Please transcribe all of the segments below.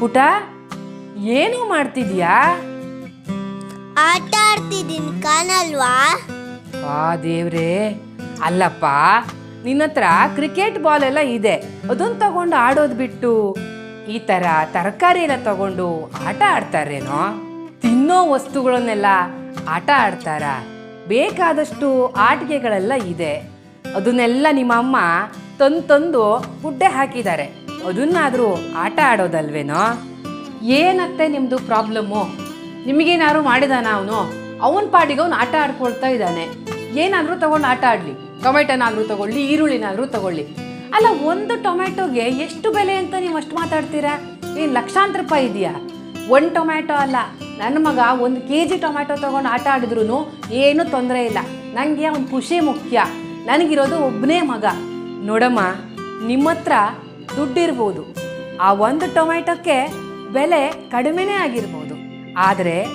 ಪುಟ ಏನು ಮಾಡ್ತಿದ್ಯಾ? ಆಟ ಆಡ್ತಿದ್ದೀನಿ ಕಾಣಲ್ವಾ? ಆ ದೇವ್ರೇ ಅಲ್ಲಪ್ಪ ನಿನ್ನ ಹತ್ರ ಕ್ರಿಕೆಟ್ ಬಾಲ್ ಎಲ್ಲ ಇದೆ. ಅದನ್ನ ತಗೊಂಡು ಆಡೋದು ಬಿಟ್ಟು ಈ ಥರ ತರಕಾರಿ ಎಲ್ಲ ತಗೊಂಡು ಆಟ ಆಡ್ತಾರೇನೋ? ತಿನ್ನೋ ವಸ್ತುಗಳನ್ನೆಲ್ಲ ಆಟ ಆಡ್ತಾರ? ಬೇಕಾದಷ್ಟು ಆಟಿಕೆಗಳೆಲ್ಲ ಇದೆ. ಅದನ್ನೆಲ್ಲ ನಿಮ್ಮ ಅಮ್ಮ ತಂದು ತಂದು ಗುಡ್ಡೆ ಹಾಕಿದ್ದಾರೆ. ಅದನ್ನಾದರೂ ಆಟ ಆಡೋದಲ್ವೇನೋ? ಏನತ್ತೆ ನಿಮ್ಮದು ಪ್ರಾಬ್ಲಮ್ಮು? ನಿಮಗೇನಾದ್ರು ಮಾಡಿದಾನ ಅವನು? ಅವನ ಪಾಡಿಗೆ ಅವನು ಆಟ ಆಡ್ಕೊಳ್ತಾ ಇದ್ದಾನೆ. ಏನಾದರೂ ತಗೊಂಡು ಆಟ ಆಡಲಿ. ಟೊಮೆಟೊನಾದರೂ ತಗೊಳ್ಳಿ, ಈರುಳ್ಳಿನಾದರೂ ತಗೊಳ್ಳಿ. ಅಲ್ಲ, ಒಂದು ಟೊಮೆಟೊಗೆ ಎಷ್ಟು ಬೆಲೆ ಅಂತ ನೀವು ಅಷ್ಟು ಮಾತಾಡ್ತೀರಾ? ಏನು ಲಕ್ಷಾಂತರ ರೂಪಾಯಿ ಇದೆಯಾ? ಒಂದು ಟೊಮ್ಯಾಟೋ ಅಲ್ಲ. ನನ್ನ ಮಗ ಒಂದು ಕೆ ಜಿ ಟೊಮ್ಯಾಟೊ ತೊಗೊಂಡು ಆಟ ಆಡಿದ್ರು ಏನೂ ತೊಂದರೆ ಇಲ್ಲ. ನನಗೆ ಒಂದು ಖುಷಿ ಮುಖ್ಯ. ನನಗಿರೋದು ಒಬ್ಬನೇ ಮಗ. ನೋಡಮ್ಮ ನಿಮ್ಮ ಹತ್ರ ದುಡ್ಡಿರ್ಬೋದು. ಆ ಒಂದು ಟೊಮೆಟೊಕ್ಕೆ ಬೆಲೆ ಕಡಿಮೆನೇ ಆಗಿರ್ಬೋದು. ಆದರೆ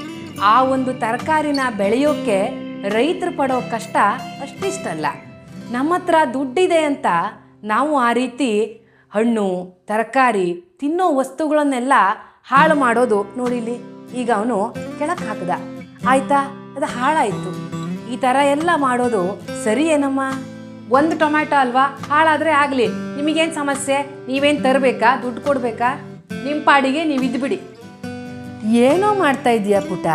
ಆ ಒಂದು ತರಕಾರಿನ ಬೆಳೆಯೋಕ್ಕೆ ರೈತರು ಪಡೋ ಕಷ್ಟ ಅಷ್ಟಿಷ್ಟಲ್ಲ. ನಮ್ಮ ಹತ್ರ ದುಡ್ಡಿದೆ ಅಂತ ನಾವು ಆ ರೀತಿ ಹಣ್ಣು, ತರಕಾರಿ ತಿನ್ನೋ ವಸ್ತುಗಳನ್ನೆಲ್ಲ ಹಾಳು ಮಾಡೋದು ನೋಡಿಲಿ ಈಗ ಅವನು ಕೆಳಕ್ಕೆ ಹಾಕಿದ. ಆಯ್ತಾ? ಅದು ಹಾಳಾಯಿತು. ಈ ಥರ ಎಲ್ಲ ಮಾಡೋದು ಸರಿಯೇನಮ್ಮ? ಒಂದು ಟೊಮ್ಯಾಟೊ ಅಲ್ವಾ? ಹಾಳಾದರೆ ಆಗಲಿ. ನಿಮಗೇನು ಸಮಸ್ಯೆ? ನೀವೇನು ತರಬೇಕಾ? ದುಡ್ಡು ಕೊಡಬೇಕಾ? ನಿಮ್ಮ ಪಾಡಿಗೆ ನೀವು ಇದ್ಬಿಡಿ. ಏನೋ ಮಾಡ್ತಾ ಇದೀಯಾ ಪುಟ?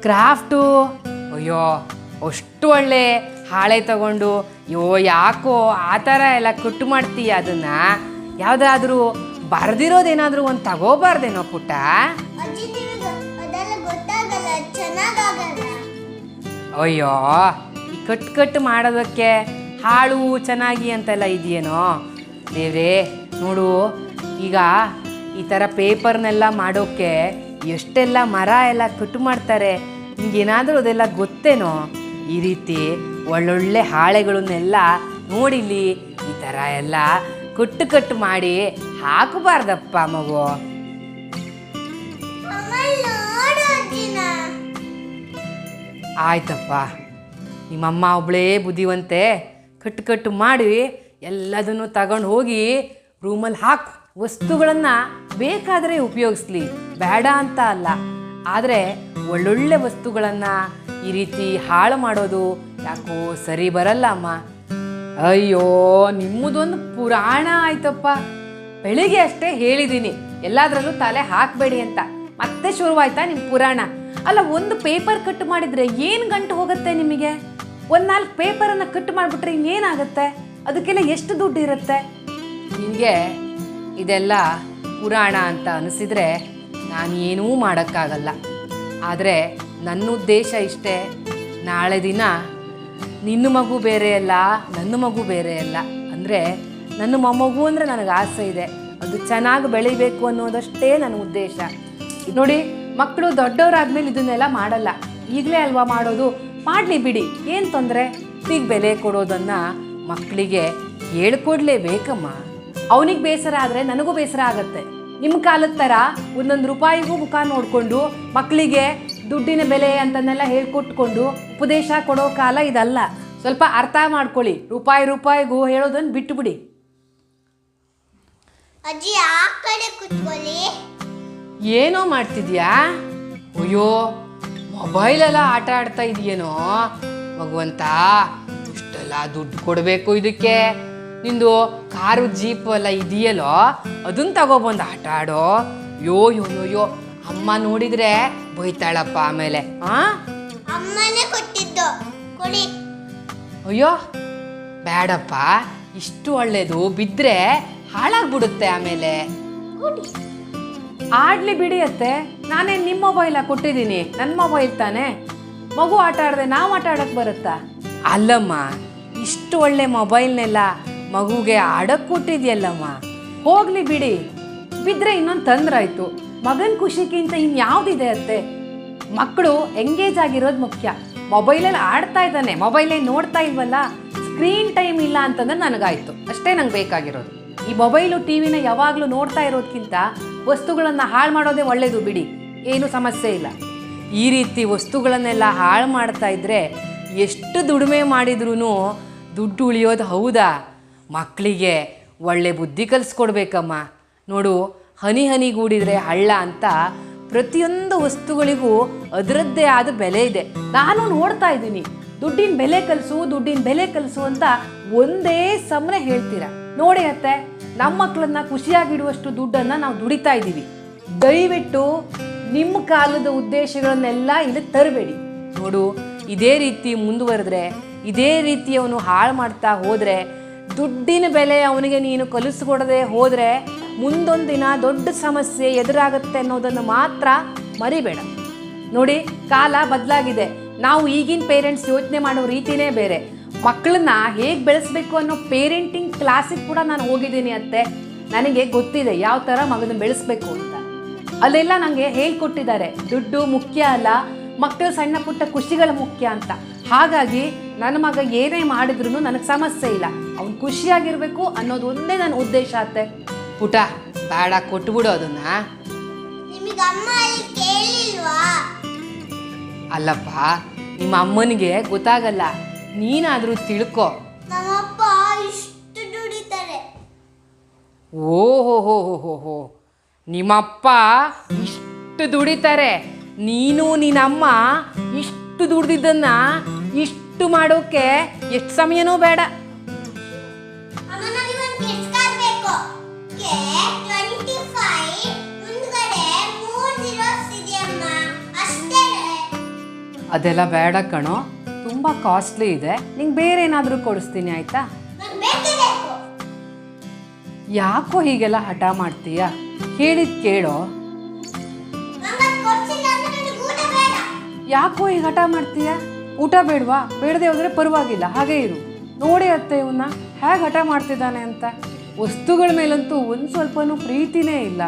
ಕ್ರಾಫ್ಟ್? ಅಯ್ಯೋ ಅಷ್ಟು ಒಳ್ಳೆ ಹಾಳೆ ತಗೊಂಡು. ಅಯ್ಯೋ ಯಾಕೋ ಆ ಥರ ಎಲ್ಲ ಕಟ್ಟು ಮಾಡ್ತೀಯ ಅದನ್ನ? ಯಾವುದಾದ್ರೂ ಬರ್ದಿರೋದೇನಾದ್ರೂ ಒಂದು ತಗೋಬಾರ್ದೇನೋ ಪುಟ್ಟ ಅಯ್ಯೋ, ಈ ಕಟ್ ಕಟ್ ಮಾಡೋದಕ್ಕೆ ಹಾಳು ಚೆನ್ನಾಗಿ ಅಂತೆಲ್ಲ ಇದೆಯೇನೋ? ದೇವ್ರೇ, ನೋಡು, ಈಗ ಈ ಥರ ಪೇಪರ್ನೆಲ್ಲ ಮಾಡೋಕ್ಕೆ ಎಷ್ಟೆಲ್ಲ ಮರ ಎಲ್ಲ ಕಟ್ಟು ಮಾಡ್ತಾರೆ, ನಿಂಗೇನಾದರೂ ಅದೆಲ್ಲ ಗೊತ್ತೇನೋ? ಈ ರೀತಿ ಒಳ್ಳೊಳ್ಳೆ ಹಾಳೆಗಳನ್ನೆಲ್ಲ ನೋಡಿಲಿ ಈ ಥರ ಎಲ್ಲ ಕಟ್ಟು ಕಟ್ಟು ಮಾಡಿ ಹಾಕಬಾರ್ದಪ್ಪ ಮಗು. ಆಯ್ತಪ್ಪ. ನಿಮ್ಮಮ್ಮ ಒಬ್ಬಳೇ ಬುದ್ಧಿವಂತೆ. ಕಟ್ಟು ಕಟ್ಟು ಮಾಡಿ ಎಲ್ಲದನ್ನು ತಗೊಂಡು ಹೋಗಿ ರೂಮಲ್ಲಿ ಹಾಕು. ವಸ್ತುಗಳನ್ನು ಬೇಕಾದರೆ ಉಪಯೋಗಿಸ್ಲಿ. ಬೇಡ ಅಂತ ಅಲ್ಲ. ಆದರೆ ಒಳ್ಳೊಳ್ಳೆ ವಸ್ತುಗಳನ್ನು ಈ ರೀತಿ ಹಾಳು ಮಾಡೋದು ಯಾಕೋ ಸರಿ ಬರಲ್ಲ ಅಮ್ಮ. ಅಯ್ಯೋ, ನಿಮ್ಮದೊಂದು ಪುರಾಣ ಆಯ್ತಪ್ಪ. ಬೆಳಿಗ್ಗೆ ಅಷ್ಟೇ ಹೇಳಿದ್ದೀನಿ ಎಲ್ಲದರಲ್ಲೂ ತಲೆ ಹಾಕಬೇಡಿ ಅಂತ. ಮತ್ತೆ ಶುರುವಾಯ್ತಾ ನಿಮ್ಮ ಪುರಾಣ? ಅಲ್ಲ, ಒಂದು ಪೇಪರ್ ಕಟ್ ಮಾಡಿದ್ರೆ ಏನು ಗಂಟು ಹೋಗುತ್ತೆ ನಿಮಗೆ? ಒಂದು ನಾಲ್ಕು ಪೇಪರನ್ನು ಕಟ್ ಮಾಡಿಬಿಟ್ರೆ ಇನ್ನೇನಾಗುತ್ತೆ? ಅದಕ್ಕೆಲ್ಲ ಎಷ್ಟು ದುಡ್ಡು ಇರುತ್ತೆ? ನಿಮಗೆ ಇದೆಲ್ಲ ಪುರಾಣ ಅಂತ ಅನಿಸಿದ್ರೆ ನಾನು ಏನೂ ಮಾಡೋಕ್ಕಾಗಲ್ಲ. ಆದರೆ ನನ್ನ ಉದ್ದೇಶ ಇಷ್ಟೇ. ನಾಳೆ ದಿನ ನಿನ್ನ ಮಗು ಬೇರೆ ಅಲ್ಲ, ನನ್ನ ಮಗು ಬೇರೆ ಅಲ್ಲ. ಅಂದರೆ ನನ್ನ ಮೊಮ್ಮಗು ಅಂದರೆ ನನಗೆ ಆಸೆ ಇದೆ. ಅದು ಚೆನ್ನಾಗಿ ಬೆಳಿಬೇಕು ಅನ್ನೋದಷ್ಟೇ ನನ್ನ ಉದ್ದೇಶ. ನೋಡಿ ಮಕ್ಕಳು ದೊಡ್ಡವರಾದ್ಮೇಲೆ ಇದನ್ನೆಲ್ಲ ಮಾಡಲ್ಲ. ಈಗಲೇ ಅಲ್ವಾ ಮಾಡೋದು? ಮಾಡಲಿ ಬಿಡಿ. ಏನು ತೊಂದರೆ? ಈಗ ಬೆಲೆ ಕೊಡೋದನ್ನು ಮಕ್ಕಳಿಗೆ ಹೇಳ್ಕೊಡ್ಲೇಬೇಕಮ್ಮ. ಅವನಿಗೆ ಬೇಸರ ಆದರೆ ನನಗೂ ಬೇಸರ ಆಗುತ್ತೆ. ನಿಮ್ಮ ಕಾಲದ ಥರ ಒಂದೊಂದು ರೂಪಾಯಿಗೂ ಮುಖ ನೋಡಿಕೊಂಡು ಮಕ್ಕಳಿಗೆ ದುಡ್ಡಿನ ಬೆಲೆ ಅಂತನ್ನೆಲ್ಲ ಹೇಳ್ಕೊಟ್ಕೊಂಡು ಉಪದೇಶ ಕೊಡೋ ಕಾಲ ಇದಲ್ಲ. ಸ್ವಲ್ಪ ಅರ್ಥ ಮಾಡ್ಕೊಳ್ಳಿ. ರೂಪಾಯಿ ರೂಪಾಯಿಗೂ ಹೇಳೋದನ್ನು ಬಿಟ್ಟುಬಿಡಿ ಅಜ್ಜಿ, ಆ ಕಡೆ ಕುತ್ಕೊಳ್ಳಿ. ಏನೋ ಮಾಡ್ತಿದ್ಯಾ? ಅಯ್ಯೋ ಮೊಬೈಲೆಲ್ಲ ಆಟ ಆಡ್ತಾ ಇದೆಯೇನೋ? ಭಗವಂತ ಇಷ್ಟೆಲ್ಲ ದುಡ್ಡು ಕೊಡಬೇಕು ಇದಕ್ಕೆ. ನಿಂದು ಕಾರು ಜೀಪ್ ಎಲ್ಲ ಇದೆಯಲ್ಲೋ? ಅದನ್ನ ತಗೊಬಂದು ಆಟ ಆಡೋ? ಯೋ ಯೋ ಯೋ ಯೋ ಅಮ್ಮ ನೋಡಿದ್ರೆ ಬೈತಾಳಪ್ಪ ಆಮೇಲೆ ಅಯ್ಯೋ ಬೇಡಪ್ಪ ಇಷ್ಟು ಒಳ್ಳೇದು ಬಿದ್ದರೆ ಹಾಳಾಗ್ಬಿಡುತ್ತೆ ಆಮೇಲೆ. ಆಡ್ಲಿ ಬಿಡಿ ಅತ್ತೆ ನಾನೇ ನಿಮ್ಮ ಮೊಬೈಲ ಕೊಟ್ಟಿದ್ದೀನಿ. ನನ್ನ ಮೊಬೈಲ್ ತಾನೆ? ಮಗು ಆಟ ಆಡದೆ ನಾವು ಆಟ ಆಡಕ್ ಬರುತ್ತಾ? ಅಲ್ಲಮ್ಮ, ಇಷ್ಟು ಒಳ್ಳೆ ಮೊಬೈಲ್ನೆಲ್ಲ ಮಗುಗೆ ಆಡಕ್ ಕೊಟ್ಟಿದ್ಯಲ್ಲಮ್ಮ. ಹೋಗ್ಲಿ ಬಿಡಿ. ಬಿದ್ರೆ ಇನ್ನೊಂದು ತಂದ್ರಾಯ್ತು. ಮಗನ ಖುಷಿಗಿಂತ ಇನ್ಯಾವ್ದಿದೆ ಅತ್ತೆ? ಮಕ್ಕಳು ಎಂಗೇಜ್ ಆಗಿರೋದು ಮುಖ್ಯ. ಮೊಬೈಲಲ್ಲಿ ಆಡ್ತಾ ಇದ್ದಾನೆ. ಮೊಬೈಲೇ ನೋಡ್ತಾ ಇಲ್ವಲ್ಲ? ಸ್ಕ್ರೀನ್ ಟೈಮ್ ಇಲ್ಲ ಅಂತಂದ್ರೆ ನನಗಾಯ್ತು. ಅಷ್ಟೇ ನಂಗೆ ಬೇಕಾಗಿರೋದು. ಈ ಮೊಬೈಲು ಟಿ ವಿನ ಯಾವಾಗಲೂ ನೋಡ್ತಾ ಇರೋದಕ್ಕಿಂತ ವಸ್ತುಗಳನ್ನು ಹಾಳು ಮಾಡೋದೇ ಒಳ್ಳೆಯದು ಬಿಡಿ. ಏನು ಸಮಸ್ಯೆ ಇಲ್ಲ. ಈ ರೀತಿ ವಸ್ತುಗಳನ್ನೆಲ್ಲ ಹಾಳು ಮಾಡ್ತಾ ಇದ್ರೆ ಎಷ್ಟು ದುಡಿಮೆ ಮಾಡಿದ್ರೂ ದುಡ್ಡು ಉಳಿಯೋದು ಹೌದಾ? ಮಕ್ಕಳಿಗೆ ಒಳ್ಳೆ ಬುದ್ಧಿ ಕಲಿಸ್ಕೊಡ್ಬೇಕಮ್ಮ. ನೋಡು, ಹನಿ ಹನಿಗೂಡಿದ್ರೆ ಹಳ್ಳ ಅಂತ ಪ್ರತಿಯೊಂದು ವಸ್ತುಗಳಿಗೂ ಅದರದ್ದೇ ಆದ ಬೆಲೆ ಇದೆ. ನಾನು ನೋಡ್ತಾ ಇದ್ದೀನಿ. ದುಡ್ಡಿನ ಬೆಲೆ ಕಲಿಸು, ದುಡ್ಡಿನ ಬೆಲೆ ಕಲಿಸು ಅಂತ ಒಂದೇ ಸಮನೆ ಹೇಳ್ತೀರ? ನೋಡಿ ಅತ್ತೆ. ನಮ್ಮ ಮಕ್ಕಳನ್ನ ಖುಷಿಯಾಗಿಡುವಷ್ಟು ದುಡ್ಡನ್ನು ನಾವು ದುಡಿತಾ ಇದ್ದೀವಿ. ದಯವಿಟ್ಟು ನಿಮ್ಮ ಕಾಲದ ಉದ್ದೇಶಗಳನ್ನೆಲ್ಲ ಇಲ್ಲಿ ತರಬೇಡಿ. ನೋಡು, ಇದೇ ರೀತಿ ಮುಂದುವರೆದ್ರೆ, ಇದೇ ರೀತಿ ಅವನು ಹಾಳು ಮಾಡ್ತಾ ಹೋದರೆ, ದುಡ್ಡಿನ ಬೆಲೆ ಅವನಿಗೆ ನೀನು ಕಲಿಸ್ಕೊಡದೆ ಹೋದರೆ, ಮುಂದೊಂದು ದಿನ ದೊಡ್ಡ ಸಮಸ್ಯೆ ಎದುರಾಗುತ್ತೆ ಅನ್ನೋದನ್ನು ಮಾತ್ರ ಮರಿಬೇಡ. ನೋಡಿ, ಕಾಲ ಬದಲಾಗಿದೆ. ನಾವು ಈಗಿನ ಪೇರೆಂಟ್ಸ್ ಯೋಚನೆ ಮಾಡೋ ರೀತಿನೇ ಬೇರೆ. ಮಕ್ಕಳನ್ನ ಹೇಗೆ ಬೆಳೆಸ್ಬೇಕು ಅನ್ನೋ ಪೇರೆಂಟಿಂಗ್ ಕ್ಲಾಸಿಗೆ ಕೂಡ ನಾನು ಹೋಗಿದ್ದೀನಿ ಅತ್ತೆ ನನಗೆ ಗೊತ್ತಿದೆ ಯಾವ ಥರ ಮಗನ ಬೆಳೆಸ್ಬೇಕು ಅಂತ. ಅಲ್ಲೆಲ್ಲ ನನಗೆ ಹೇಳ್ಕೊಟ್ಟಿದ್ದಾರೆ ದುಡ್ಡು ಮುಖ್ಯ ಅಲ್ಲ ಮಕ್ಕಳು ಸಣ್ಣ ಪುಟ್ಟ ಖುಷಿಗಳು ಮುಖ್ಯ ಅಂತ. ಹಾಗಾಗಿ ನನ್ನ ಮಗ ಏನೇ ಮಾಡಿದ್ರು ನನಗೆ ಸಮಸ್ಯೆ ಇಲ್ಲ. ಅವ್ನು ಖುಷಿಯಾಗಿರ್ಬೇಕು ಅನ್ನೋದು ಒಂದೇ ನನ್ನ ಉದ್ದೇಶ ಅತ್ತೆ ಪುಟ ಬೇಡ ಕೊಟ್ಬಿಡು ಅದನ್ನ. ನಿಮಗೆ ಅಮ್ಮ ಅಲ್ಲಿ ಕೇಳಿಲ್ವಾ? ಅಲ್ಲಪ್ಪ ನಿಮ್ಮ ಅಮ್ಮನಿಗೆ ಗೊತ್ತಾಗಲ್ಲ. ನೀನಾದರೂ ತಿಳ್ಕೊ. ನಮ್ಮಪ್ಪ ಇಷ್ಟು ದುಡಿತಾರೆ. ಓಹೋ ಹೋ ಹೋ ಹೋ ನಿಮ್ಮಪ್ಪ ಇಷ್ಟು ದುಡಿತಾರೆ. ನೀನು ನಿನ್ನಮ್ಮ ಇಷ್ಟು ದುಡ್ದಿದ್ದನ್ನ ಇಷ್ಟು ಮಾಡೋಕೆ ಎಷ್ಟು ಸಮಯನೂ ಬೇಡ. ಅದೆಲ್ಲ ಬೇಡ ಕಣೋ. ತುಂಬ ಕಾಸ್ಟ್ಲಿ ಇದೆ. ನಿಂಗೆ ಬೇರೆ ಏನಾದರೂ ಕೊಡಿಸ್ತೀನಿ ಆಯಿತಾ? ಯಾಕೋ ಹೀಗೆಲ್ಲ ಹಠ ಮಾಡ್ತೀಯ? ಕೇಳಿದ್ ಕೇಳೋ. ಯಾಕೋ ಈಗ ಹಠ ಮಾಡ್ತೀಯ? ಊಟ ಬೇಡವಾ? ಬೇಡದೆ ಹೋದ್ರೆ ಪರವಾಗಿಲ್ಲ. ಹಾಗೇ ಇರು. ನೋಡಿ ಅತ್ತೆ ಇವನ್ನ ಹೇಗೆ ಹಠ ಮಾಡ್ತಿದ್ದಾನೆ ಅಂತ? ವಸ್ತುಗಳ ಮೇಲಂತೂ ಒಂದು ಸ್ವಲ್ಪನೂ ಪ್ರೀತಿನೇ ಇಲ್ಲ.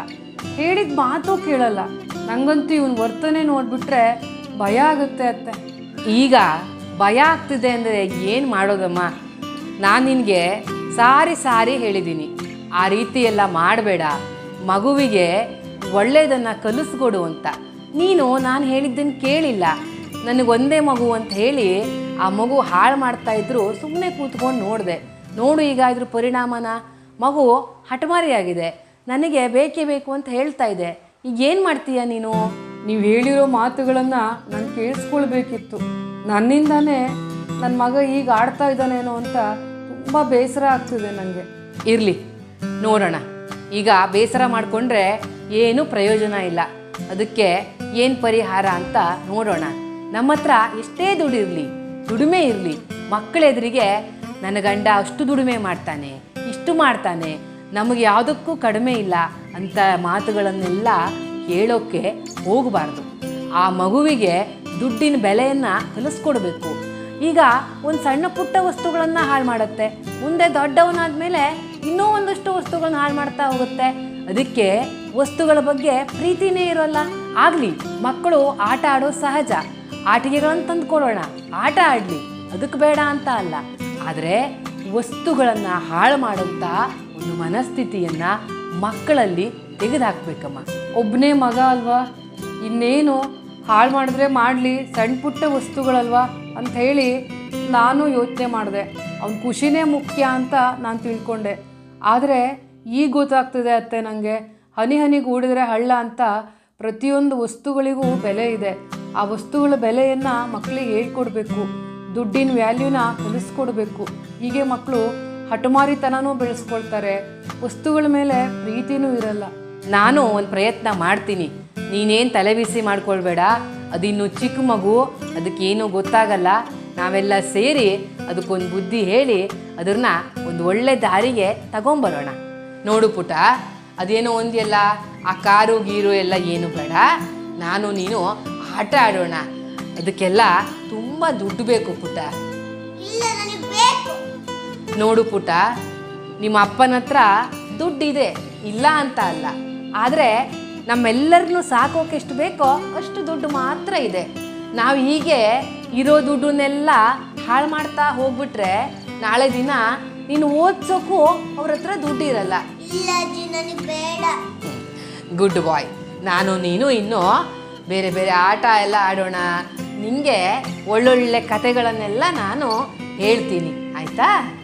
ಹೇಳಿದ ಮಾತು ಕೇಳಲ್ಲ. ನಂಗಂತೂ ಇವನ್ ವರ್ತನೆ ನೋಡ್ಬಿಟ್ರೆ ಭಯ ಆಗುತ್ತೆ ಅತ್ತೆ. ಈಗ ಭಯ ಆಗ್ತಿದೆ ಅಂದರೆ ಏನು ಮಾಡೋದಮ್ಮ? ನಾನು ನಿನಗೆ ಸಾರಿ ಸಾರಿ ಹೇಳಿದ್ದೀನಿ ಆ ರೀತಿ ಎಲ್ಲ ಮಾಡಬೇಡ. ಮಗುವಿಗೆ ಒಳ್ಳೆಯದನ್ನು ಕಲಿಸ್ಕೊಡು ಅಂತ. ನೀನು ನಾನು ಹೇಳಿದ್ದನ್ನು ಕೇಳಿಲ್ಲ. ನನಗೊಂದೇ ಮಗು ಅಂತ ಹೇಳಿ ಆ ಮಗು ಹಾಳು ಮಾಡ್ತಾ ಇದ್ರು ಸುಮ್ಮನೆ ಕೂತ್ಕೊಂಡು ನೋಡಿದೆ. ನೋಡು ಈಗ ಇದ್ರ ಪರಿಣಾಮನ. ಮಗು ಹಠಮಾರಿಯಾಗಿದೆ. ನನಗೆ ಬೇಕೇ ಬೇಕು ಅಂತ ಹೇಳ್ತಾ ಇದೆ. ಈಗ ಏನು ಮಾಡ್ತೀಯ ನೀನು? ನೀವು ಹೇಳಿರೋ ಮಾತುಗಳನ್ನು ನಾನು ಕೇಳಿಸ್ಕೊಳ್ಬೇಕಿತ್ತು. ನನ್ನಿಂದನೇ ನನ್ನ ಮಗ ಈಗ ಆಡ್ತಾ ಇದ್ದಾನೇನೋ ಅಂತ ತುಂಬ ಬೇಸರ ಆಗ್ತಿದೆ ನನಗೆ ಇರಲಿ, ನೋಡೋಣ. ಈಗ ಬೇಸರ ಮಾಡಿಕೊಂಡ್ರೆ ಏನೂ ಪ್ರಯೋಜನ ಇಲ್ಲ. ಅದಕ್ಕೆ ಏನು ಪರಿಹಾರ ಅಂತ ನೋಡೋಣ. ನಮ್ಮ ಹತ್ರ ಎಷ್ಟೇ ದುಡಿರಲಿ ದುಡಿಮೆ ಇರಲಿ ಮಕ್ಕಳೆದುರಿಗೆ ನನ್ನ ಗಂಡ ಅಷ್ಟು ದುಡಿಮೆ ಮಾಡ್ತಾನೆ, ಇಷ್ಟು ಮಾಡ್ತಾನೆ, ನಮಗೆ ಯಾವುದಕ್ಕೂ ಕಡಿಮೆ ಇಲ್ಲ ಅಂತ ಮಾತುಗಳನ್ನೆಲ್ಲ ಕೇಳೋಕ್ಕೆ ಹೋಗಬಾರ್ದು. ಆ ಮಗುವಿಗೆ ದುಡ್ಡಿನ ಬೆಲೆಯನ್ನು ಕಲಿಸ್ಕೊಡ್ಬೇಕು. ಈಗ ಒಂದು ಸಣ್ಣ ಪುಟ್ಟ ವಸ್ತುಗಳನ್ನು ಹಾಳು ಮಾಡುತ್ತೆ. ಮುಂದೆ ದೊಡ್ಡವನಾದ ಮೇಲೆ ಇನ್ನೂ ಒಂದಷ್ಟು ವಸ್ತುಗಳನ್ನ ಹಾಳು ಮಾಡ್ತಾ ಹೋಗುತ್ತೆ. ಅದಕ್ಕೆ ವಸ್ತುಗಳ ಬಗ್ಗೆ ಪ್ರೀತಿನೇ ಇರೋಲ್ಲ. ಆಗಲಿ, ಮಕ್ಕಳು ಆಟ ಆಡೋ ಸಹಜ. ಆಟಿಕೆಗಳನ್ನು ತಂದುಕೊಳ್ಳೋಣ ಆಟ ಆಡಲಿ. ಅದಕ್ಕೆ ಬೇಡ ಅಂತ ಅಲ್ಲ. ಆದರೆ ವಸ್ತುಗಳನ್ನು ಹಾಳು ಮಾಡುವಂಥ ಒಂದು ಮನಸ್ಥಿತಿಯನ್ನು ಮಕ್ಕಳಲ್ಲಿ ತೆಗೆದುಹಾಕ್ಬೇಕಮ್ಮ ಒಬ್ಬನೇ ಮಗ ಅಲ್ವಾ? ಇನ್ನೇನು? ಹಾಳು ಮಾಡಿದ್ರೆ ಮಾಡಲಿ ಸಣ್ಣ ಪುಟ್ಟ ವಸ್ತುಗಳಲ್ವಾ? ಅಂತ ಹೇಳಿ ನಾನು ಯೋಚನೆ ಮಾಡಿದೆ. ಅವ್ನ ಖುಷಿನೇ ಮುಖ್ಯ ಅಂತ ನಾನು ತಿಳ್ಕೊಂಡೆ. ಆದರೆ ಈಗ ಗೊತ್ತಾಗ್ತಿದೆ ಅತ್ತೆ ನನಗೆ ಹನಿ ಹನಿಗೆ ಹೂಡಿದ್ರೆ ಹಳ್ಳ ಅಂತ ಪ್ರತಿಯೊಂದು ವಸ್ತುಗಳಿಗೂ ಬೆಲೆ ಇದೆ. ಆ ವಸ್ತುಗಳ ಬೆಲೆಯನ್ನು ಮಕ್ಕಳಿಗೆ ಹೇಳ್ಕೊಡ್ಬೇಕು. ದುಡ್ಡಿನ ವ್ಯಾಲ್ಯೂನ ಕಲಿಸ್ಕೊಡ್ಬೇಕು ಹೀಗೆ ಮಕ್ಕಳು ಹಠಮಾರಿತನನೂ ಬೆಳೆಸ್ಕೊಳ್ತಾರೆ. ವಸ್ತುಗಳ ಮೇಲೆ ಪ್ರೀತಿನೂ ಇರಲ್ಲ. ನಾನು ಒಂದು ಪ್ರಯತ್ನ ಮಾಡ್ತೀನಿ. ನೀನೇನು ತಲೆ ಬಿಸಿ ಮಾಡ್ಕೊಳ್ಬೇಡ. ಅದಿನ್ನು ಚಿಕ್ಕ ಮಗು ಅದಕ್ಕೇನೂ ಗೊತ್ತಾಗಲ್ಲ. ನಾವೆಲ್ಲ ಸೇರಿ ಅದಕ್ಕೊಂದು ಬುದ್ಧಿ ಹೇಳಿ ಅದನ್ನ ಒಂದು ಒಳ್ಳೆ ದಾರಿಗೆ ತಗೊಂಬರೋಣ. ನೋಡು ಪುಟ ಅದೇನೋ ಒಂದಿಲ್ಲ ಆ ಕಾರು ಗೀರು ಎಲ್ಲ ಏನು ಬೇಡ. ನಾನು ನೀನು ಆಟ ಆಡೋಣ. ಅದಕ್ಕೆಲ್ಲ ತುಂಬ ದುಡ್ಡು ಬೇಕು ಪುಟ. ನೋಡು ಪುಟ ನಿಮ್ಮ ಅಪ್ಪನ ಹತ್ರ ದುಡ್ಡಿದೆ. ಇಲ್ಲ ಅಂತ ಅಲ್ಲ. ಆದರೆ ನಮ್ಮೆಲ್ಲರನ್ನೂ ಸಾಕೋಕೆ ಎಷ್ಟು ಬೇಕೋ ಅಷ್ಟು ದುಡ್ಡು ಮಾತ್ರ ಇದೆ. ನಾವು ಹೀಗೆ ಇರೋ ದುಡ್ಡನ್ನೆಲ್ಲ ಹಾಳು ಮಾಡ್ತಾ ಹೋಗ್ಬಿಟ್ರೆ ನಾಳೆ ದಿನ ನೀನು ಓದ್ಸೋಕ್ಕೂ ಅವ್ರ ಹತ್ರ ದುಡ್ಡು ಇರಲ್ಲ ಗುಡ್ ಬಾಯ್. ನಾನು ನೀನು ಇನ್ನು ಬೇರೆ ಬೇರೆ ಆಟ ಎಲ್ಲ ಆಡೋಣ. ನಿಮಗೆ ಒಳ್ಳೊಳ್ಳೆ ಕತೆಗಳನ್ನೆಲ್ಲ ನಾನು ಹೇಳ್ತೀನಿ. ಆಯ್ತಾ?